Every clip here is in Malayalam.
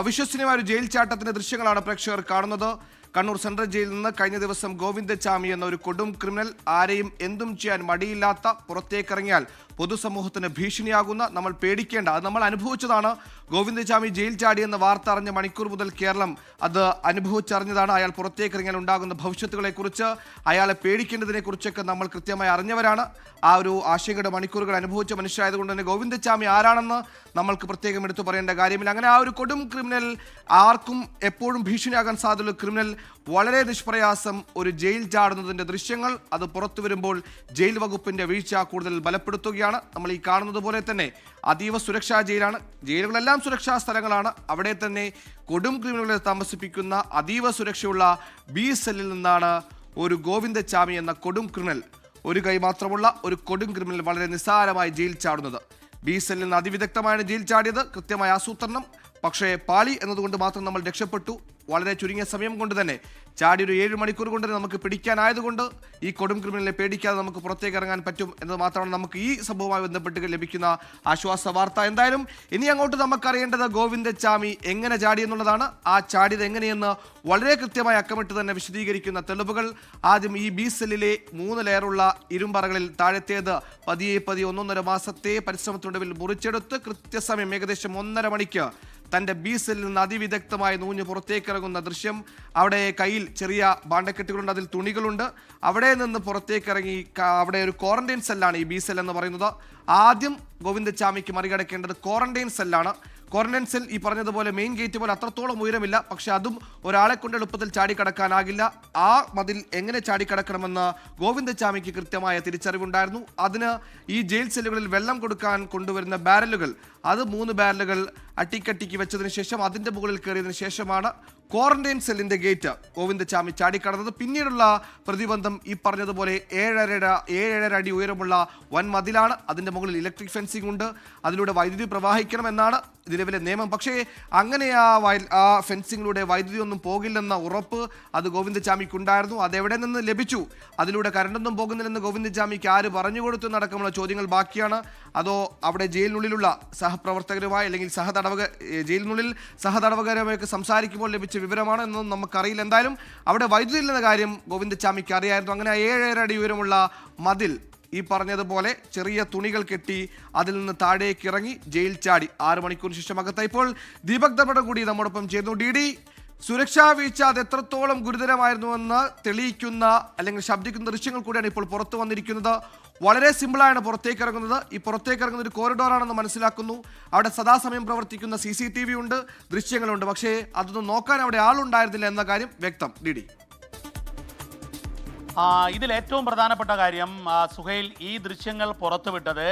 അവിശ്വസനീയമായ ഒരു ജയിൽ ചാട്ടത്തിന്റെ ദൃശ്യങ്ങളാണ് പ്രേക്ഷകർ കാണുന്നത്. കണ്ണൂർ സെൻട്രൽ ജയിലിൽ നിന്ന് കഴിഞ്ഞ ദിവസം ഗോവിന്ദചാമി എന്ന ഒരു കൊടും ക്രിമിനൽ ആരെയും എന്തും ചെയ്യാൻ മടിയില്ലാത്ത പുറത്തേക്കിറങ്ങിയാൽ പൊതുസമൂഹത്തിന് ഭീഷണിയാകുന്ന നമ്മൾ പേടിക്കേണ്ട. അത് നമ്മൾ അനുഭവിച്ചതാണ്. ഗോവിന്ദചാമി ജയിൽ ചാടിയെന്ന വാർത്ത അറിഞ്ഞ മണിക്കൂർ മുതൽ കേരളം അത് അനുഭവിച്ചറിഞ്ഞതാണ്. അയാൾ പുറത്തേക്കിറങ്ങിയാൽ ഉണ്ടാകുന്ന ഭവിഷ്യത്തുകളെക്കുറിച്ച് അയാളെ പേടിക്കേണ്ടതിനെക്കുറിച്ചൊക്കെ നമ്മൾ കൃത്യമായി അറിഞ്ഞവരാണ്. ആ ഒരു ആശങ്കയുടെ മണിക്കൂറുകൾ അനുഭവിച്ച മനുഷ്യരായതുകൊണ്ട് തന്നെ ഗോവിന്ദചാമി ആരാണെന്ന് നമ്മൾക്ക് പ്രത്യേകം എടുത്തു പറയേണ്ട കാര്യമില്ല. അങ്ങനെ ആ ഒരു കൊടും ക്രിമിനൽ ആർക്കും എപ്പോഴും ഭീഷണിയാകാൻ സാധ്യതയുള്ള ക്രിമിനൽ വളരെ നിഷ്പ്രയാസം ഒരു ജയിൽ ചാടുന്നതിന്റെ ദൃശ്യങ്ങൾ അത് പുറത്തു വരുമ്പോൾ ജയിൽ വകുപ്പിന്റെ വീഴ്ച കൂടുതൽ ബലപ്പെടുത്തുകയാണ്. നമ്മൾ ഈ കാണുന്നത് പോലെ തന്നെ അതീവ സുരക്ഷാ ജയിലാണ്. ജയിലുകളെല്ലാം സുരക്ഷാ സ്ഥലങ്ങളാണ്. അവിടെ തന്നെ കൊടും ക്രിമിനലുകളെ താമസിപ്പിക്കുന്ന അതീവ സുരക്ഷയുള്ള ബി സെല്ലിൽ നിന്നാണ് ഒരു ഗോവിന്ദചാമി എന്ന കൊടും ക്രിമിനൽ ഒരു കൈ മാത്രമുള്ള ഒരു കൊടും ക്രിമിനൽ വളരെ നിസ്സാരമായി ജയിൽ ചാടുന്നത്. ബി സെല്ലിൽ നിന്ന് അതിവിദഗ്ധമായാണ് ജയിൽ ചാടിയത്. കൃത്യമായ ആസൂത്രണം പക്ഷേ പാളി എന്നതുകൊണ്ട് മാത്രം നമ്മൾ രക്ഷപ്പെട്ടു. വളരെ ചുരുങ്ങിയ സമയം കൊണ്ട് തന്നെ. ചാടി ഒരു ഏഴ് മണിക്കൂർ കൊണ്ട് തന്നെ നമുക്ക് പിടിക്കാനായതുകൊണ്ട് ഈ കൊടും ക്രിമിനലിനെ പേടിക്കാതെ നമുക്ക് പുറത്തേക്ക് ഇറങ്ങാൻ പറ്റും എന്നത് മാത്രമാണ് നമുക്ക് ഈ സംഭവവുമായി ബന്ധപ്പെട്ട് ലഭിക്കുന്ന ആശ്വാസ വാർത്ത. എന്തായാലും ഇനി അങ്ങോട്ട് നമുക്കറിയേണ്ടത് ഗോവിന്ദച്ചാമി എങ്ങനെ ചാടി എന്നുള്ളതാണ്. ആ ചാടിയത് എങ്ങനെയെന്ന് വളരെ കൃത്യമായി അക്കമിട്ട് തന്നെ വിശദീകരിക്കുന്ന തെളിവുകൾ. ആദ്യം ഈ ബി സെല്ലിലെ മൂന്ന് ലെയറുള്ള ഇരുമ്പറകളിൽ താഴത്തേത് പതിയെ പതിയെ ഒന്നൊന്നര മാസത്തെ പരിശ്രമത്തിനൊടുവിൽ മുറിച്ചെടുത്ത് കൃത്യസമയം ഏകദേശം ഒന്നര മണിക്ക് തന്റെ ബീസിൽ നിന്ന് അതിവിദഗ്ധമായി നൂഞ്ഞ് പുറത്തേക്കിറങ്ങുന്ന ദൃശ്യം. അവിടെ കയ്യിൽ ചെറിയ ബാണ്ടക്കെട്ടുകളുണ്ട് അതിൽ തുണികളുണ്ട്. അവിടെ നിന്ന് പുറത്തേക്കിറങ്ങി അവിടെ ഒരു ക്വാറന്റൈൻ സെല്ലാണ് ഈ ബി സെൽ എന്ന് പറയുന്നത്. ആദ്യം ഗോവിന്ദചാമിക്ക് മറികടക്കേണ്ടത് ക്വാറന്റൈൻ സെല്ലാണ് ക്വാറന്റൈൻ സെൽ ഈ പറഞ്ഞതുപോലെ മെയിൻ ഗേറ്റ് പോലെ അത്രത്തോളം ഉയരമില്ല. പക്ഷേ അതും ഒരാളെ കൊണ്ട് എളുപ്പത്തിൽ ചാടിക്കടക്കാനാകില്ല. ആ മതിൽ എങ്ങനെ ചാടിക്കടക്കണമെന്ന് ഗോവിന്ദചാമിക്ക് കൃത്യമായ തിരിച്ചറിവുണ്ടായിരുന്നു. അതിന് ഈ ജയിൽ സെല്ലുകളിൽ വെള്ളം കൊടുക്കാൻ കൊണ്ടുവരുന്ന ബാരലുകൾ അത് മൂന്ന് ബാരലുകൾ അട്ടിക്കട്ടിക്ക് വെച്ചതിന് ശേഷം അതിന്റെ മുകളിൽ കയറിയതിന് ശേഷമാണ് ക്വാറന്റൈൻ സെല്ലിന്റെ ഗേറ്റ് ഗോവിന്ദച്ചാമി ചാടിക്കടന്നത്. പിന്നീടുള്ള പ്രതിബന്ധം ഈ പറഞ്ഞതുപോലെ ഏഴര ഏഴര അടി ഉയരമുള്ള വൻ മതിലാണ്. അതിന്റെ മുകളിൽ ഇലക്ട്രിക് ഫെൻസിംഗ് ഉണ്ട്. അതിലൂടെ വൈദ്യുതി പ്രവാഹിക്കണം എന്നാണ് നിലവിലെ നിയമം. പക്ഷേ അങ്ങനെ ആ വയൽ ആ ഫെൻസിങ്ങിലൂടെ വൈദ്യുതി ഒന്നും പോകില്ലെന്ന ഉറപ്പ് അത് ഗോവിന്ദചാമിക്ക് ഉണ്ടായിരുന്നു അത് നിന്ന് ലഭിച്ചു? അതിലൂടെ കരണ്ടൊന്നും പോകുന്നില്ലെന്ന് ഗോവിന്ദചാമിക്ക് ആര് പറഞ്ഞു കൊടുത്തു നടക്കമുള്ള ചോദ്യങ്ങൾ ബാക്കിയാണ്. അതോ അവിടെ ജയിലിനുള്ളിലുള്ള സഹപ്രവർത്തകരുമായി അല്ലെങ്കിൽ സഹതടവക ജയിലിനുള്ളിൽ സഹതടവകരുമായൊക്കെ സംസാരിക്കുമ്പോൾ ലഭിച്ച വിവരമാണ് എന്നൊന്നും നമുക്കറിയില്ല. എന്തായാലും അവിടെ വൈദ്യുതി ഇല്ലെന്ന കാര്യം ഗോവിന്ദചാമിക്ക് അറിയായിരുന്നു. അങ്ങനെ ഏഴര അടി ഉയരമുള്ള മതിൽ ഈ പറഞ്ഞതുപോലെ ചെറിയ തുണികൾ കെട്ടി അതിൽ നിന്ന് താഴേക്ക് ഇറങ്ങി ജയിൽ ചാടി ആറ് മണിക്കൂർ ശേഷം അകത്തായി ഇപ്പോൾ ദീപക് ദർപ്പടം കൂടി നമ്മോടൊപ്പം ചേർന്നു ഡി ഡി സുരക്ഷാ വീഴ്ച അത് എത്രത്തോളം ഗുരുതരമായിരുന്നുവെന്ന് തെളിയിക്കുന്ന അല്ലെങ്കിൽ ശബ്ദിക്കുന്ന ദൃശ്യങ്ങൾ കൂടിയാണ് ഇപ്പോൾ പുറത്തു വന്നിരിക്കുന്നത്. വളരെ സിമ്പിളായാണ് പുറത്തേക്ക് ഇറങ്ങുന്നത് ഈ പുറത്തേക്ക് ഇറങ്ങുന്ന ഒരു കോറിഡോറാണെന്ന് മനസ്സിലാക്കുന്നു. അവിടെ സദാസമയം പ്രവർത്തിക്കുന്ന സി സി ടി വി ഉണ്ട് ദൃശ്യങ്ങളുണ്ട്. പക്ഷേ അതൊന്നും നോക്കാൻ അവിടെ ആളുണ്ടായിരുന്നില്ല എന്ന കാര്യം വ്യക്തം. D D. ആ, ഇതിൽ ഏറ്റവും പ്രധാനപ്പെട്ട കാര്യം സുഹൈൽ ഈ ദൃശ്യങ്ങൾ പുറത്തുവിട്ടത്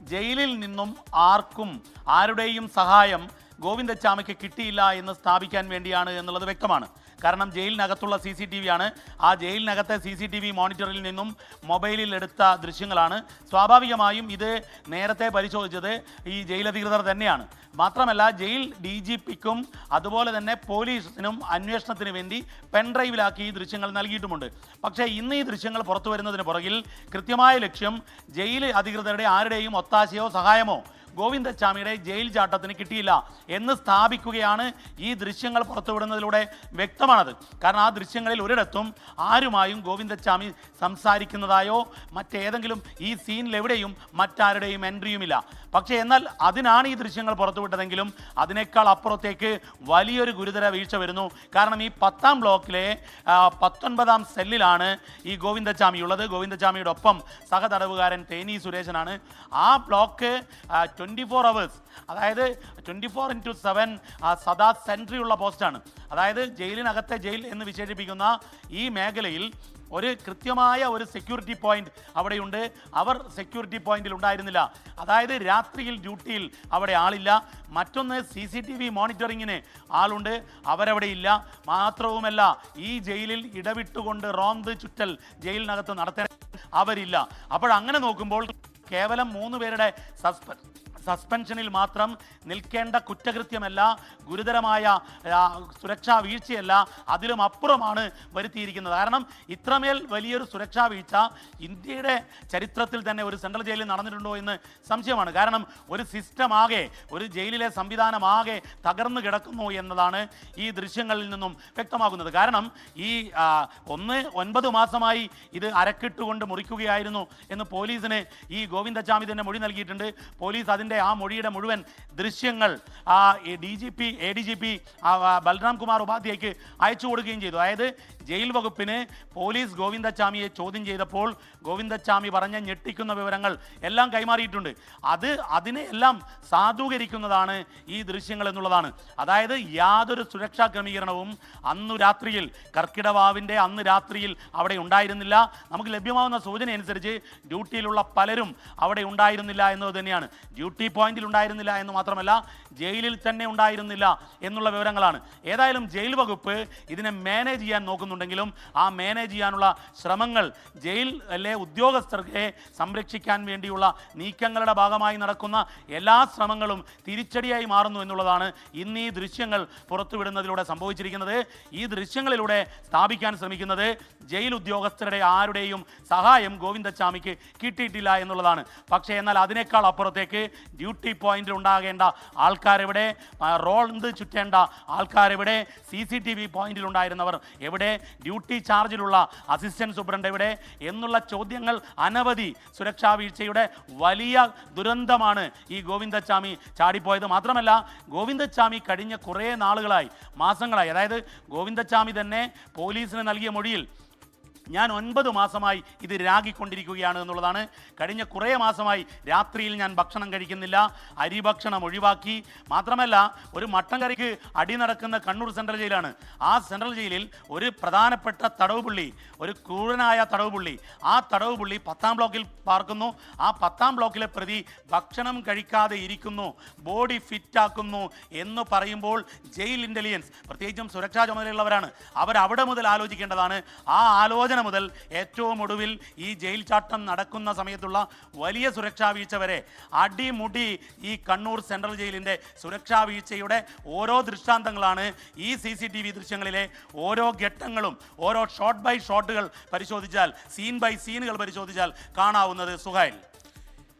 ജയിലിൽ നിന്നും ആർക്കും ആരുടെയും സഹായം ഗോവിന്ദച്ചാമിക്ക് കിട്ടിയില്ല എന്ന് സ്ഥാപിക്കാൻ വേണ്ടിയാണ് എന്നുള്ളത് വ്യക്തമാണ്. കാരണം ജയിലിനകത്തുള്ള സി സി ടി വി ആണ്. ആ ജയിലിനകത്തെ സി സി ടി വി മോണിറ്ററിൽ നിന്നും മൊബൈലിൽ എടുത്ത ദൃശ്യങ്ങളാണ്. സ്വാഭാവികമായും ഇത് നേരത്തെ പരിശോധിച്ചത് ഈ ജയിലധികൃതർ തന്നെയാണ്. മാത്രമല്ല ജയിൽ ഡി ജി പിക്കും അതുപോലെ തന്നെ പോലീസിനും അന്വേഷണത്തിന് വേണ്ടി പെൻഡ്രൈവിലാക്കി ഈ ദൃശ്യങ്ങൾ നൽകിയിട്ടുമുണ്ട്. പക്ഷേ ഇന്ന് ഈ ദൃശ്യങ്ങൾ പുറത്തു വരുന്നതിന് പുറകിൽ കൃത്യമായ ലക്ഷ്യം ജയിൽ അധികൃതരുടെ ആരുടെയും ഒത്താശയോ സഹായമോ ഗോവിന്ദച്ചാമിയുടെ ജയിൽ ചാട്ടത്തിന് കിട്ടിയില്ല എന്ന് സ്ഥാപിക്കുകയാണ് ഈ ദൃശ്യങ്ങൾ പുറത്തുവിടുന്നതിലൂടെ വ്യക്തമാണത്. കാരണം ആ ദൃശ്യങ്ങളിൽ ഒരിടത്തും ആരുമായും ഗോവിന്ദച്ചാമി സംസാരിക്കുന്നതായോ മറ്റേതെങ്കിലും ഈ സീനിൽ എവിടെയും മറ്റാരുടെയും എൻട്രിയുമില്ല. പക്ഷേ എന്നാൽ അതിനാണ് ഈ ദൃശ്യങ്ങൾ പുറത്തുവിട്ടതെങ്കിലും അതിനേക്കാൾ അപ്പുറത്തേക്ക് വലിയൊരു ഗുരുതര വീഴ്ച വരുന്നു. കാരണം ഈ പത്താം ബ്ലോക്കിലെ പത്തൊൻപതാം സെല്ലിലാണ് ഈ ഗോവിന്ദസ്വാമി ഉള്ളത് ഗോവിന്ദച്ചാമിയുടെ ഒപ്പം സഹതടവുകാരൻ തേനി സുരേശനാണ്. ആ ബ്ലോക്ക് ട്വന്റി ഫോർ അവേഴ്സ് അതായത് ട്വന്റി ഫോർ ഇന്റു സെവൻ സദാ സെൻട്രി ഉള്ള പോസ്റ്റാണ് അതായത് ജയിലിനകത്തെ ജയിൽ എന്ന് വിശേഷിപ്പിക്കുന്ന ഈ മേഖലയിൽ ഒരു കൃത്യമായ ഒരു സെക്യൂരിറ്റി പോയിന്റ് അവിടെയുണ്ട്. അവർ സെക്യൂരിറ്റി പോയിന്റിൽ ഉണ്ടായിരുന്നില്ല. അതായത് രാത്രിയിൽ ഡ്യൂട്ടിയിൽ അവിടെ ആളില്ല. മറ്റൊന്ന് സി സി ടി വി മോണിറ്ററിങ്ങിന് ആളുണ്ട്. അവരവിടെ ഇല്ല മാത്രവുമല്ല ഈ ജയിലിൽ ഇടവിട്ടുകൊണ്ട് റോന്ത് ചുറ്റൽ ജയിലിനകത്ത് നടത്താൻ അവരില്ല. അപ്പോൾ അങ്ങനെ നോക്കുമ്പോൾ കേവലം മൂന്ന് പേരുടെ സസ്പെൻസ് സസ്പെൻഷനിൽ മാത്രം നിൽക്കേണ്ട കുറ്റകൃത്യമല്ല ഗുരുതരമായ സുരക്ഷാ വീഴ്ചയല്ല അതിലും അപ്പുറമാണ് വരുത്തിയിരിക്കുന്നത്. കാരണം ഇത്രമേൽ വലിയൊരു സുരക്ഷാ വീഴ്ച ഇന്ത്യയുടെ ചരിത്രത്തിൽ തന്നെ ഒരു സെൻട്രൽ ജയിലിൽ നടന്നിട്ടുണ്ടോ എന്ന് സംശയമാണ്. കാരണം ഒരു സിസ്റ്റം ആകെ ഒരു ജയിലിലെ സംവിധാനമാകെ തകർന്നു കിടക്കുന്നു എന്നതാണ് ഈ ദൃശ്യങ്ങളിൽ നിന്നും വ്യക്തമാകുന്നത്. കാരണം ഈ ഒന്ന് ഒൻപത് മാസമായി ഇത് അരക്കിട്ടുകൊണ്ട് മുറിക്കുകയായിരുന്നു എന്ന് പോലീസിന് ഈ ഗോവിന്ദചാമി തന്നെ മൊഴി നൽകിയിട്ടുണ്ട്. പോലീസ് അതിന്റെ ആ മൊഴിയുടെ മുഴുവൻ ദൃശ്യങ്ങൾ ആ D G P A D G P Balram Kumar ഉപാധ്യായക്ക് അയച്ചു കൊടുക്കുകയും ചെയ്തു. അതായത് ജയിൽ വകുപ്പിന് പോലീസ് ഗോവിന്ദച്ചാമിയെ ചോദ്യം ചെയ്തപ്പോൾ ഗോവിന്ദച്ചാമി പറഞ്ഞ ഞെട്ടിക്കുന്ന വിവരങ്ങൾ എല്ലാം കൈമാറിയിട്ടുണ്ട്. അത് അതിനെ എല്ലാം സാധൂകരിക്കുന്നതാണ് ഈ ദൃശ്യങ്ങൾ എന്നുള്ളതാണ്. അതായത് യാതൊരു സുരക്ഷാ ക്രമീകരണവും അന്നു രാത്രിയിൽ കർക്കിടവാവിന്റെ അന്ന് രാത്രിയിൽ അവിടെ ഉണ്ടായിരുന്നില്ല. നമുക്ക് ലഭ്യമാവുന്ന സൂചന അനുസരിച്ച് ഡ്യൂട്ടിയിലുള്ള പലരും അവിടെ ഉണ്ടായിരുന്നില്ല എന്നത് തന്നെയാണ്. ഡ്യൂട്ടി പോയിന്റിൽ ഉണ്ടായിരുന്നില്ല എന്ന് മാത്രമല്ല ജയിലിൽ തന്നെ ഉണ്ടായിരുന്നില്ല എന്നുള്ള വിവരങ്ങളാണ്. ഏതായാലും ജയിൽ വകുപ്പ് ഇതിനെ മാനേജ് ചെയ്യാൻ നോക്കുന്നുണ്ടെങ്കിലും ആ മാനേജ് ചെയ്യാനുള്ള ശ്രമങ്ങൾ ജയിൽ ജയിലിലെ ഉദ്യോഗസ്ഥർക്ക് സംരക്ഷിക്കാൻ വേണ്ടിയുള്ള നീക്കങ്ങളുടെ ഭാഗമായി നടക്കുന്ന എല്ലാ ശ്രമങ്ങളും തിരിച്ചടിയായി മാറുന്നു എന്നുള്ളതാണ് ഇന്ന് ഈ ദൃശ്യങ്ങൾ പുറത്തുവിടുന്നതിലൂടെ സംഭവിച്ചിരിക്കുന്നത്. ഈ ദൃശ്യങ്ങളിലൂടെ സ്ഥാപിക്കാൻ ശ്രമിക്കുന്നത് ജയിൽ ഉദ്യോഗസ്ഥരുടെ ആരുടെയും സഹായം ഗോവിന്ദച്ചാമിക്ക് കിട്ടിയിട്ടില്ല എന്നുള്ളതാണ്. പക്ഷേ എന്നാൽ അതിനേക്കാൾ അപ്പുറത്തേക്ക് ഡ്യൂട്ടി പോയിന്റ് ഉണ്ടാകേണ്ട ആൾക്കാരെവിടെ? റോണ്ട് ചുറ്റേണ്ട ആൾക്കാരെവിടെ? സി സി ടി വി പോയിന്റിൽ ഉണ്ടായിരുന്നവർ എവിടെ? ഡ്യൂട്ടി ചാർജിലുള്ള അസിസ്റ്റന്റ് സൂപ്രണ്ട് എവിടെ? എന്നുള്ള ചോദ്യങ്ങൾ അനവധി സുരക്ഷാ വീഴ്ചയുടെ വലിയ ദുരന്തമാണ് ഈ ഗോവിന്ദച്ചാമി ചാടിപ്പോയത്. മാത്രമല്ല ഗോവിന്ദച്ചാമി കഴിഞ്ഞ കുറേ നാളുകളായി മാസങ്ങളായി അതായത് ഗോവിന്ദച്ചാമി തന്നെ പോലീസിന് നൽകിയ മൊഴിയിൽ ഞാൻ ഒൻപത് മാസമായി ഇത് രാഗിക്കൊണ്ടിരിക്കുകയാണ് എന്നുള്ളതാണ്. കഴിഞ്ഞ കുറേ മാസമായി രാത്രിയിൽ ഞാൻ ഭക്ഷണം കഴിക്കുന്നില്ല. അരി ഭക്ഷണം ഒഴിവാക്കി. മാത്രമല്ല ഒരു മട്ടൻ കറിക്ക് അടി നടക്കുന്ന കണ്ണൂർ സെൻട്രൽ ജയിലാണ്. ആ സെൻട്രൽ ജയിലിൽ ഒരു പ്രധാനപ്പെട്ട തടവ് പുള്ളി ഒരു ക്രൂരനായ തടവ് പുള്ളി ആ തടവ് പുള്ളി പത്താം ബ്ലോക്കിൽ പാർക്കുന്നു. ആ പത്താം ബ്ലോക്കിലെ പ്രതി ഭക്ഷണം കഴിക്കാതെ ഇരിക്കുന്നു ബോഡി ഫിറ്റാക്കുന്നു എന്ന് പറയുമ്പോൾ ജയിൽ ഇന്റലിജൻസ് പ്രത്യേകിച്ചും സുരക്ഷാ ചുമതലയുള്ളവരാണ് അവർ അവിടെ മുതൽ ആലോചിക്കേണ്ടതാണ്. ആ ആലോചന മുതൽ ഏറ്റവും ഒടുവിൽ ഈ ജയിൽ ചാട്ടം നടക്കുന്ന സമയത്തുള്ള വലിയ സുരക്ഷാ വീഴ്ച വരെ അടിമുടി ഈ കണ്ണൂർ സെൻട്രൽ ജയിലിന്റെ സുരക്ഷാ വീഴ്ചയുടെ ഓരോ ദൃഷ്ടാന്തങ്ങളാണ് ഈ സി സി ടി വി ദൃശ്യങ്ങളിലെ ഓരോ ഘട്ടങ്ങളും ഓരോ ഷോട്ട് ബൈ ഷോട്ടുകൾ പരിശോധിച്ചാൽ സീൻ ബൈ സീനുകൾ പരിശോധിച്ചാൽ കാണാവുന്നത് സുഹൈൽ.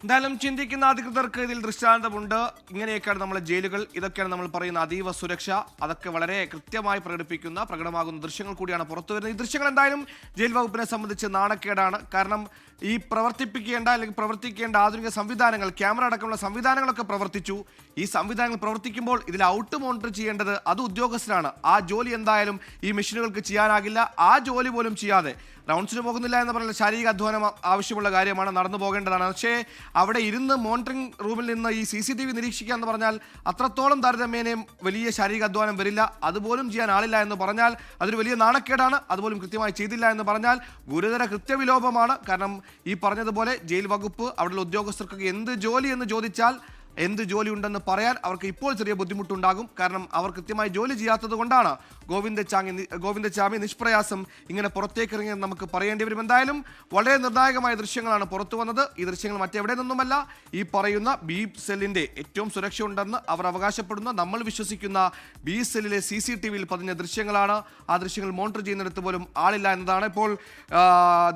എന്തായാലും ചിന്തിക്കുന്ന അധികൃതർക്ക് ഇതിൽ ദൃഷ്ടാന്തമുണ്ട്. ഇങ്ങനെയൊക്കെയാണ് നമ്മളെ ജയിലുകൾ. ഇതൊക്കെയാണ് നമ്മൾ പറയുന്ന അതീവ സുരക്ഷ. അതൊക്കെ വളരെ കൃത്യമായി പ്രകടിപ്പിക്കുന്ന പ്രകടമാകുന്ന ദൃശ്യങ്ങൾ കൂടിയാണ് പുറത്തു വരുന്നത്. ഈ ദൃശ്യങ്ങൾ എന്തായാലും ജയിൽ വകുപ്പിനെ സംബന്ധിച്ച് നാണക്കേടാണ്. കാരണം ഈ പ്രവർത്തിപ്പിക്കേണ്ട അല്ലെങ്കിൽ പ്രവർത്തിക്കേണ്ട ആധുനിക സംവിധാനങ്ങൾ ക്യാമറ അടക്കമുള്ള സംവിധാനങ്ങളൊക്കെ പ്രവർത്തിച്ചു. ഈ സംവിധാനങ്ങൾ പ്രവർത്തിക്കുമ്പോൾ ഇതിൽ ഔട്ട് മോണിറ്റർ ചെയ്യേണ്ടത് അത് ഉദ്യോഗസ്ഥരാണ് ആ ജോലി എന്തായാലും ഈ മെഷീനുകൾക്ക് ചെയ്യാനാകില്ല. ആ ജോലി പോലും ചെയ്യാതെ റൗണ്ട്സിന് പോകുന്നില്ല എന്ന് പറഞ്ഞാൽ ശാരീരിക അധ്വാനം ആവശ്യമുള്ള കാര്യമാണ് നടന്നു പോകേണ്ടതാണ്. പക്ഷേ അവിടെ ഇരുന്ന് മോണിറ്ററിംഗ് റൂമിൽ നിന്ന് ഈ സി സി ടി വി നിരീക്ഷിക്കുക എന്ന് പറഞ്ഞാൽ അത്രത്തോളം താരതമ്യേനയും വലിയ ശാരീരിക അധ്വാനം വരില്ല. അതുപോലും ചെയ്യാൻ ആളില്ല എന്ന് പറഞ്ഞാൽ അതൊരു വലിയ നാണക്കേടാണ്. അതുപോലും കൃത്യമായി ചെയ്തില്ല എന്ന് പറഞ്ഞാൽ ഗുരുതര കൃത്യവിലോപമാണ്. കാരണം ഈ പറഞ്ഞതുപോലെ ജയിൽ വകുപ്പ് അവിടെയുള്ള ഉദ്യോഗസ്ഥർക്കൊക്കെ എന്ത് ജോലി എന്ന് ചോദിച്ചാൽ എന്ത് ജോലി ഉണ്ടെന്ന് പറയാൻ അവർക്ക് ഇപ്പോൾ ചെറിയ ബുദ്ധിമുട്ടുണ്ടാകും. കാരണം അവർ കൃത്യമായി ജോലി ചെയ്യാത്തത് കൊണ്ടാണ് ഗോവിന്ദചാമി ഗോവിന്ദചാമി നിഷ്പ്രയാസം ഇങ്ങനെ പുറത്തേക്കിറങ്ങിയെന്ന് നമുക്ക് പറയേണ്ടി വരും. എന്തായാലും വളരെ നിർണായകമായ ദൃശ്യങ്ങളാണ് പുറത്തു വന്നത്. ഈ ദൃശ്യങ്ങൾ മറ്റെവിടെ നിന്നുമല്ല. ഈ പറയുന്ന ബി സെല്ലിന്റെ ഏറ്റവും സുരക്ഷ ഉണ്ടെന്ന് അവർ അവകാശപ്പെടുന്ന. നമ്മൾ വിശ്വസിക്കുന്ന ബി സെല്ലിലെ സി സി ടി വിയിൽ പതിഞ്ഞ ദൃശ്യങ്ങളാണ്. ആ ദൃശ്യങ്ങൾ മോണിറ്റർ ചെയ്യുന്നിടത്ത് പോലും ആളില്ല എന്നതാണ് ഇപ്പോൾ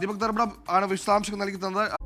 ദീപക് ദർബടം ആണ് വിശദാംശങ്ങൾ നൽകി തന്നത്.